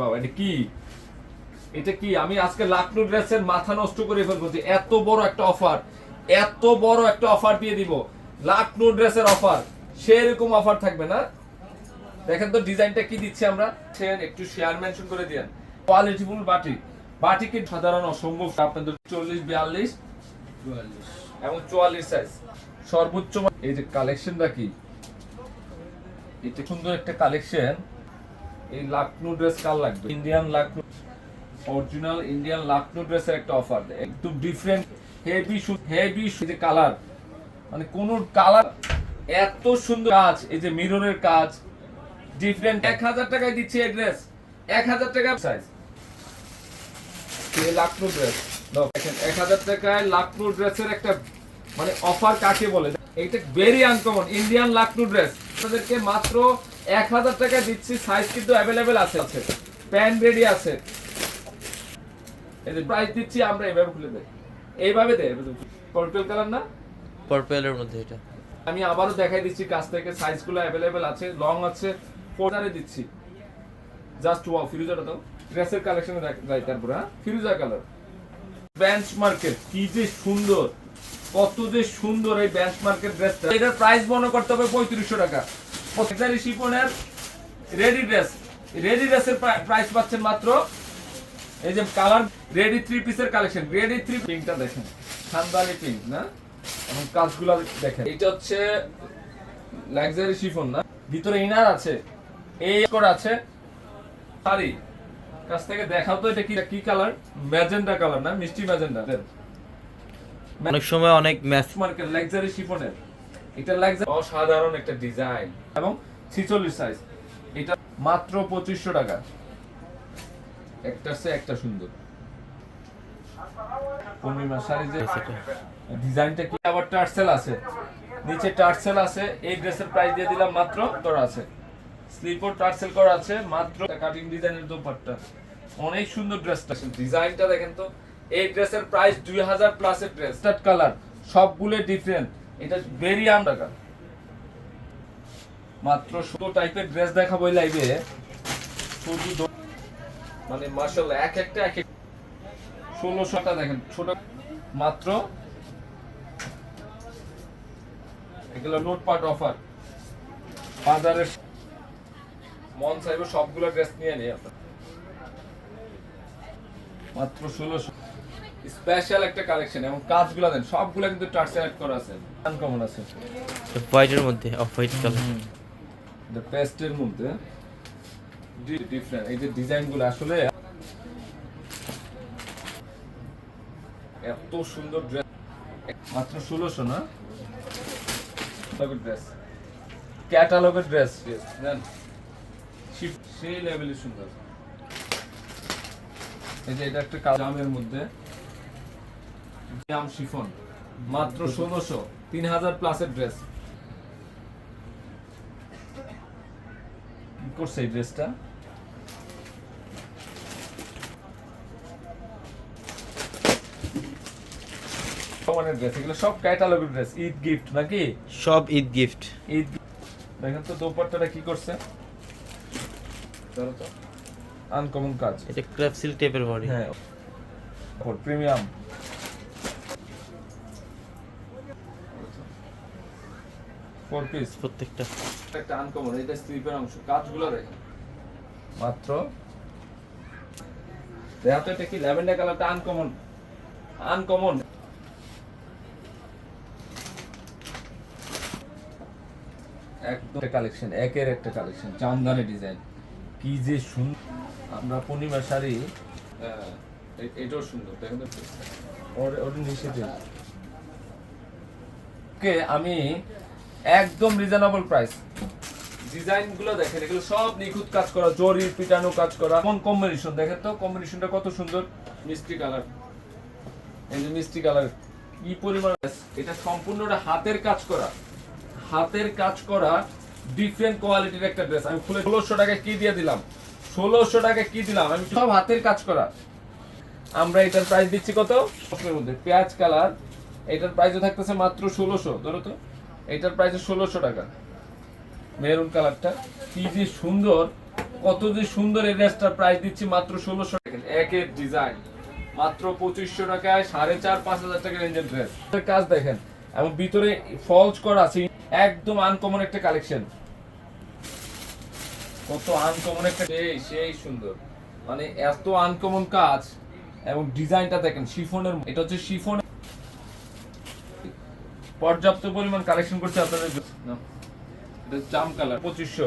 বাবা এটা কি? এটা কি? আমি আজকে লাকনু ড্রেসের মাথা নষ্ট করে ফেলব যে এত বড় একটা অফার এত বড় একটা অফার দিয়ে দিব। লাকনু ড্রেসের অফার সেরকম অফার থাকবে না। দেখেন তো ডিজাইনটা কি দিচ্ছি আমরা। একটু শেয়ার মেনশন করে দিয়েন কোয়ালিটিফুল বাটিক বাটিকে সাধারণ অসম্ভব। আপনাদের চল্লিশ বিয়াল্লিশ? এবং চুয়াল্লিশ সাইজ সর্বোচ্চ এই যে কালেকশনটা কি? এটা সুন্দর একটা কালেকশন এই লাকনু ড্রেস কার লাগবে? Indian Lucknow original Indian Lucknow ড্রেসের একটা অফার একদম ডিফারেন্ট হেভি হেভি যে কালার মানে কোন কালার এত সুন্দর কাজ, এই যে মিররের কাজ। ডিফারেন্ট এক হাজার টাকায় দিচ্ছে এই ড্রেস এক হাজার টাকা সাইজ লাকনু ড্রেস দেখেন, এক হাজার টাকায় লাকনু ড্রেসের একটা মানে অফার কাকে বলে? এইটা very uncommon Indian Lucknow dress আপনাদেরকে মাত্র এক হাজার টাকায় দিচ্ছি সাইজ কিন্তু অ্যাভেলেবেল আছে আছে। প্যান্ট রেডি আছে। এই যে প্রাইস দিচ্ছি আমরা এইভাবে খুলে দেই। এইভাবে দেয় পার্পল কালার না? পার্পেলের মধ্যে এটা। আমি আবারও দেখাই দিচ্ছি কাছ থেকে সাইজগুলো অ্যাভেলেবেল আছে লং আছে ফোর্ডারে দিচ্ছি। জাস্ট ওয়াও ফিরোজাটা দাও। ড্রেসের কালেকশনে যাই তারপরে হ্যাঁ? ফিরোজা কালার কি যে সুন্দর। কত যে সুন্দর এই বেঞ্চ মার্কেট ড্রেসটা এটার প্রাইস মনে করতে হবে পঁয়ত্রিশশো টাকা। প্রত্যেকটারই শিপনের রেডি ড্রেস। রেডি ড্রেসের প্রাইস পাচ্ছেন মাত্র এই যে কালার রেডি থ্রি পিসের কালেকশন রেডি থ্রি পিঙ্কটা দেখেন। খানদানি পিঙ্ক না? এবং কাজগুলো দেখেন। এটা হচ্ছে লাক্সারি শিফন না? ভিতরে ইনার আছে এই করে আছে। শাড়ি কাছ থেকে দেখাও তো এটা কি কি কালার ম্যাজেন্ডা কালার না? মিষ্টি ম্যাজেন্ডা। অনেক সময় অনেক ম্যাচ মার্কেট লাক্সারি শিফনের এটা লাক্সারি অসাধারণ একটা ডিজাইন এবং ছিচল্লিশ সাইজ এটা মাত্র পঁচিশশো টাকা। চেয়ে একটা সুন্দর। পূর্ণিমা শাড়ি যে ডিজাইনটা কি? আবার টার্সেল আছে। নিচে টার্সেল আছে। এই ড্রেসের প্রাইস দিয়ে দিলাম মাত্র তোর আছে। স্লিপর টার্সেল করা আছে। মাত্র কাটিং ডিজাইনের দোপাট্টা। অনেক সুন্দর ড্রেসটা। ডিজাইনটা দেখেন তো। এই ড্রেসের প্রাইস দুই হাজার প্লাসের ড্রেস কালার সবগুলো ডিফারেন্ট এটা ভেরি টাকা মাত্র ষোলো টাইপের ড্রেস দেখাবো এই লাইভে শুধু মানে মার্শাল এক একটা, এক এক ষোলোশোটা দেখেন, ছোট মাত্র এগুলো নোট পার্ট অফার বাজারের মন চাইবে সবগুলো ড্রেস নিয়ে নিই আপনার। মাত্র ষোলোশো স্পেশাল একটা কালেকশন এবং কাজগুলো দেন সবগুলো কিন্তু টাচ সেলেক্ট করা আছে। আনকমন আছে। হোয়াইটের মধ্যে অফ হোয়াইট কালার দ্য পেস্টের মধ্যে ডিফারেন্ট এই যে ডিজাইনগুলো আসলে এত সুন্দর ড্রেস মাত্র ষোলোশো না? ড্রেস ক্যাটালগের ড্রেস দেন সেই লেভেলের সুন্দর। এই যে এটা একটা কালামের মধ্যে জাম শিফন মাত্র ষোলোশো তিন হাজার প্লাসের ড্রেস করছে এই ড্রেসটা সমানের ড্রেস এগুলো সব ক্যাটালগের ড্রেস ঈদ গিফট নাকি? সব ঈদ গিফট ঈদ দেখেন তো দোপাট্টাটা কি করছে? আনকমন কাজ। এটা ক্র্যাপ সিল্ক টাইপের বডি হ্যাঁ প্রিমিয়াম ফোর পিস প্রত্যেকটা। একটা আনকমন এটা স্লিপের অংশ। কাজগুলো দেখেন মাত্র? দেখা তো এটা কি? ল্যাভেন্ডার কালারটা আনকমন আনকমন একদম কালেকশন একের একটা কালেকশন জামদানি ডিজাইন কি যে সুন্দর আমরা পূর্ণিমা শাড়ি আহ, এটাও সুন্দর দেখেন তো। ওর ওর নিচে ওকে আমি একদম রিজনেবল প্রাইস ডিজাইনগুলো দেখেন, এগুলো সব নিখুঁত কাজ করা, জরি, পিটানো কাজ করা কোন কম্বিনেশন দেখেন তো কম্বিনেশনটা কত সুন্দর। মিষ্টি কালার এই যে মিষ্টি কালার কি পরিমাণ? এটা সম্পূর্ণটা হাতের কাজ করা। হাতের কাজ করা ডিফারেন্ট কোয়ালিটির একটা ড্রেস আমি খুলে ষোলোশো টাকায় কি দিয়ে দিলাম? ষোলোশো টাকায় কি দিলাম? আমি সব হাতের কাজ করা। আমরা এটার প্রাইস দিচ্ছি কত? মধ্যে। পেঁয়াজ কালার এটার প্রাইসও থাকতেছে মাত্র ষোলোশো। ধরো তো। এটার প্রাইস ষোলোশো টাকা। মেরুন কালারটা। কি যে সুন্দর, কত যে সুন্দর এই ড্রেসটার প্রাইস দিচ্ছি মাত্র ষোলোশো টাকা। একের ডিজাইন মাত্র পঁচিশশো টাকায় সাড়ে চার, পাঁচ হাজার টাকা রেঞ্জের ড্রেস কাজ দেখেন, এবং ভিতরে ফলস করা আছে, একদম আনকমন একটা কালেকশন কত আনকমন একটা সেই সেই সুন্দর। মানে এত আনকমন কাজ, এবং ডিজাইনটা দেখেন, শিফনের এটা হচ্ছে শিফন পর্যাপ্ত পরিমাণ কালেকশন করছে আপনাদের। এটা জাম কালার পঁচিশশো।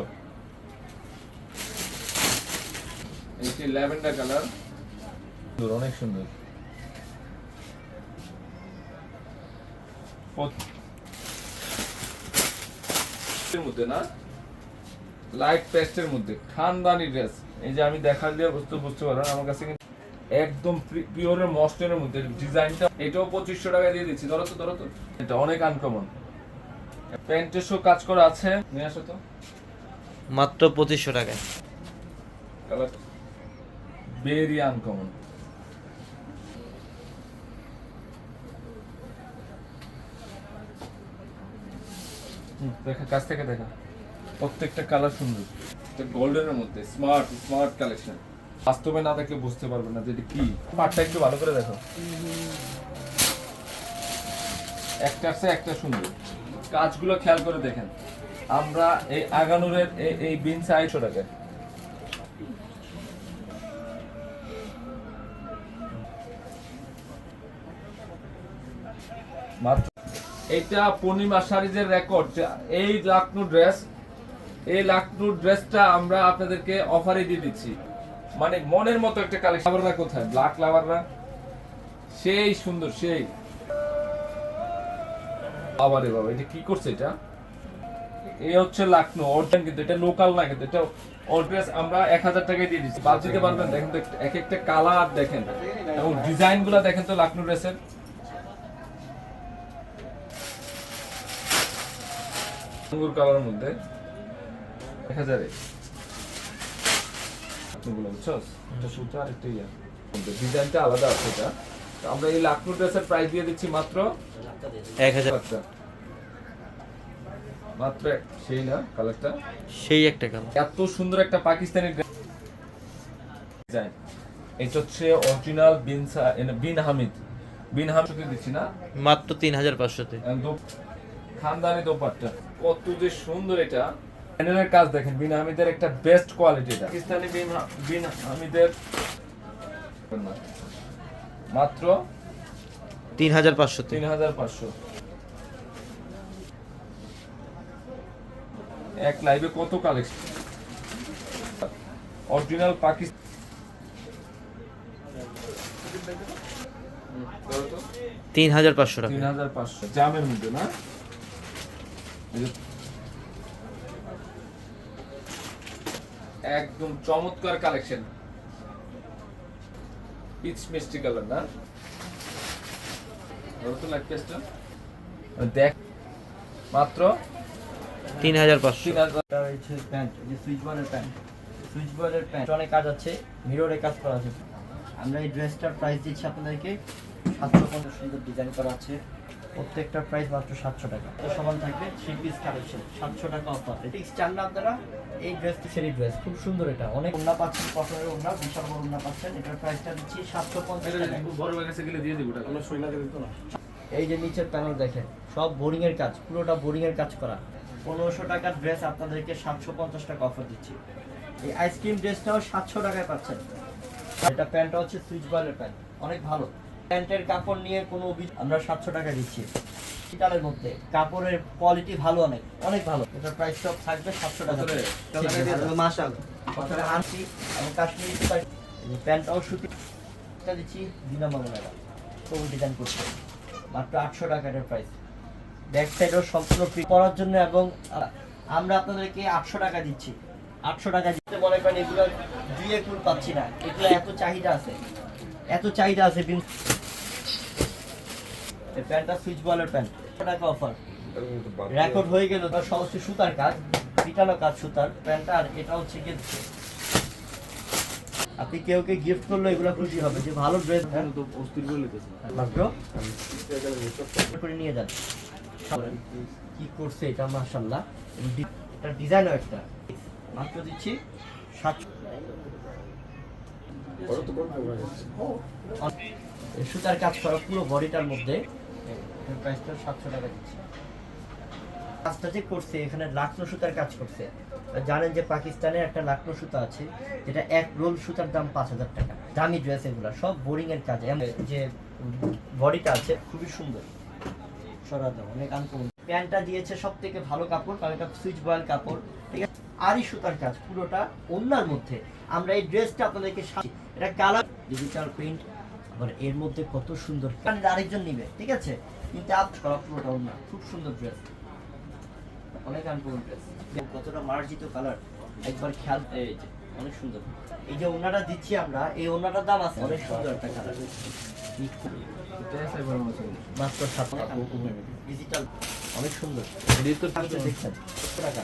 এটি ল্যাভেন্ডার কালার অনেক সুন্দর। মধ্যে না? লাইট পেস্টের মধ্যে। খানদানি ড্রেস এই যে আমি দেখা দিয়ে বুঝতে বুঝতে পারলাম আমার কাছে একদম পিওরের মস্টের মধ্যে। ডিজাইনটা এটাও পঁচিশশো টাকা দিয়ে দিচ্ছি। ধরো তো ধরো তো। এটা অনেক আনকমন প্যান্টের শো কাজ করা আছে। নিয়ে আসো তো। মাত্র পঁচিশশো টাকায়। কালার ভেরি আনকমন দেখা কাছ থেকে দেখা। প্রত্যেকটা কালার সুন্দর। এটা গোল্ডেনের মধ্যে। স্মার্ট স্মার্ট কালেকশন বাস্তবে না দেখলে বুঝতে পারবে না যে এটা কি। পাটটা একটু ভালো করে দেখো। একটা আছে, একটা সুন্দর। কাজগুলো খেয়াল করে দেখেন। আমরা এই আগানুরের এই- এই বিন টাকায় মাত্র এটা পূর্ণিমা শাড়িজের রেকর্ড এই লাকনু ড্রেস এই লাকনু ড্রেসটা আমরা আপনাদেরকে অফারে দিয়ে দিচ্ছি। মানে মনের মতো একটা কালেকশন লাভাররা কোথায়? ব্ল্যাক লাভাররা সেই সুন্দর, সেই। বাবারে বাবা, এটা কি করছে এটা? এই হচ্ছে লাকনো অরিজিনাল কিন্তু এটা লোকাল না কিন্তু এটা আমরা এক হাজার টাকায় দিয়ে দিচ্ছি। বাদ দিতে পারবেন, দেখেন তো এক একটা কালার দেখেন। এবং ডিজাইনগুলা দেখেন তো লাকনো ড্রেসের কালারের মধ্যে। এক হাজারে। লাকনোগুলো বুঝছস সুতা আর একটা ইয়া। ডিজাইনটা আলাদা আছে এটা। তো আমরা এই লাকনো ড্রেসের প্রাইস দিয়ে দিচ্ছি মাত্র এক হাজার। মাত্র সেই না কালারটা সেই একটা কালার এত সুন্দর একটা পাকিস্তানি ডিজাইন এটা হচ্ছে অরিজিনাল বিন সা- এ বিন হামিদ। বিন হামিদ দিচ্ছি না? মাত্র তিন হাজার পাঁচশোতে। খানদানি দোপাট্টা। কত যে সুন্দর এটা। প্যানেলের কাজ দেখেন বিন হামিদের একটা বেস্ট কোয়ালিটি এটা পাকিস্তানি বিন বিন হামিদের মাত্র তিন হাজার পাঁচশোতে তিন হাজার পাঁচশো। এক লাইভে কত কালেকশন অরিজিনাল পাকিস্তান তিন হাজার পাঁচশো টাকা। তিন হাজার পাঁচশো। জামের মধ্যে না এই যে- একদম চমৎকার কালেকশন পিচ মিষ্টি কালার না? ধরো তো পেস্টটা দেখ। মাত্র? তিন হাজার পাঁচশো। তিন হাজার প্যান্ট যে সুইচ বলের প্যান্ট সুইচ বলের প্যান্ট অনেক কাজ আছে মিররে কাজ করা আছে। আমরা এই ড্রেসটার প্রাইস দিচ্ছি আপনাদেরকে সাতশো পঞ্চাশ সুন্দর ডিজাইন করা আছে। প্রত্যেকটার প্রাইস মাত্র সাতশো টাকা। তো সমান থাকবে থ্রি পিস কালেকশন সাতশো টাকা অফার এটা চান না আপনারা এই ড্রেস সেরি ড্রেস খুব সুন্দর এটা। অনেক ওন্না পাচ্ছেন কটনের ওন্না বিশাল বড় ওন্না পাচ্ছেন। এটার প্রাইসটা দিচ্ছি সাতশো পঞ্চাশ টাকা। বড় কাছে গেলে দিয়ে দিব টাকা এই যে নিচের প্যানেল দেখেন সব বোরিং এর কাজ পুরোটা বোরিং এর কাজ করা। পনেরোশো টাকার ড্রেস আপনাদেরকে সাতশো পঞ্চাশ টাকা অফার দিচ্ছি। এই আইসক্রিম ড্রেসটাও সাতশো টাকায় পাচ্ছেন। এটা প্যান্টটা হচ্ছে সুইচ বয়েলের প্যান্ট অনেক ভালো। প্যান্টের কাপড় নিয়ে কোনো আমরা সাতশো টাকা দিচ্ছি। শীতালের মধ্যে। কাপড়ের কোয়ালিটি ভালো অনেক অনেক ভালো। এটার প্রাইস সব থাকবে সাতশো টাকা। কত মাসাল হাসি এবং কাশ্মীরি সুতার এই প্যান্টটাও সুতি দিচ্ছি বিনামূল্যে টাকা সবুজ ডিজাইন করছে মাত্র আটশো টাকা এটার প্রাইস ব্যাক সাইডও সম্পূর্ণ ফ্রি করার জন্য এবং আমরা আপনাদেরকে আটশো টাকা দিচ্ছি। আটশো টাকা দিতে মনে করেন এগুলো দুই একুল পাচ্ছি না। এগুলো এত চাহিদা আছে। এত চাহিদা আছে বিন এই প্যান্টটা সুইচ বলের প্যান্ট। টাকা অফার রেকর্ড হয়ে গেল তার সমস্ত সুতার কাজ পিটানো কাজ সুতার। প্যান্টটা আর এটা হচ্ছে গিয়ে আপনি কেউ কে গিফট করলে এগুলো খুশি হবে যে ভালো ড্রেস মাত্র? করে নিয়ে যান। কি করছে এটা মাশাল্লাহ এটা ডিজাইনও একটা। মাত্র দিচ্ছি সাতশো সুতার কাজ করা পুরো বডিটার মধ্যে। প্রাইসটা সাতশো টাকা দিচ্ছি। কাজটা যে করছে এখানে লাকনো সুতার কাজ করছে। জানেন যে পাকিস্তানে একটা লাকনো সুতা আছে যেটা এক রোল সুতার দাম পাঁচ হাজার টাকা। দামি ড্রেস এগুলো সব বোরিং এর কাজ। যে বডিটা আছে খুবই সুন্দর। অনেক আনকমন প্যান্টটা দিয়েছে সব থেকে ভালো কাপড় কারণ এটা সুইচ বয়েল কাপড়। ঠিক আছে? আরই সুতার কাজ পুরোটা অন্যার মধ্যে। আমরা এই ড্রেসটা আপনাদেরকে এটা কালার ডিজিটাল প্রিন্ট আবার এর মধ্যে কত সুন্দর আরেকজন নিবে ঠিক আছে? কিন্তু ছড়া পুরোটা অন্য খুব সুন্দর ড্রেস অনেক আনকমন ড্রেস কতটা মার্জিত কালার একবার খেয়াল অনেক সুন্দর। এই যে ওনাটা দিচ্ছি আমরা এই ওনাটার দাম আছে অনেক সুন্দর একটা কালার মাত্র সাত টাকা। ডিজিটাল অনেক সুন্দর। টাকা?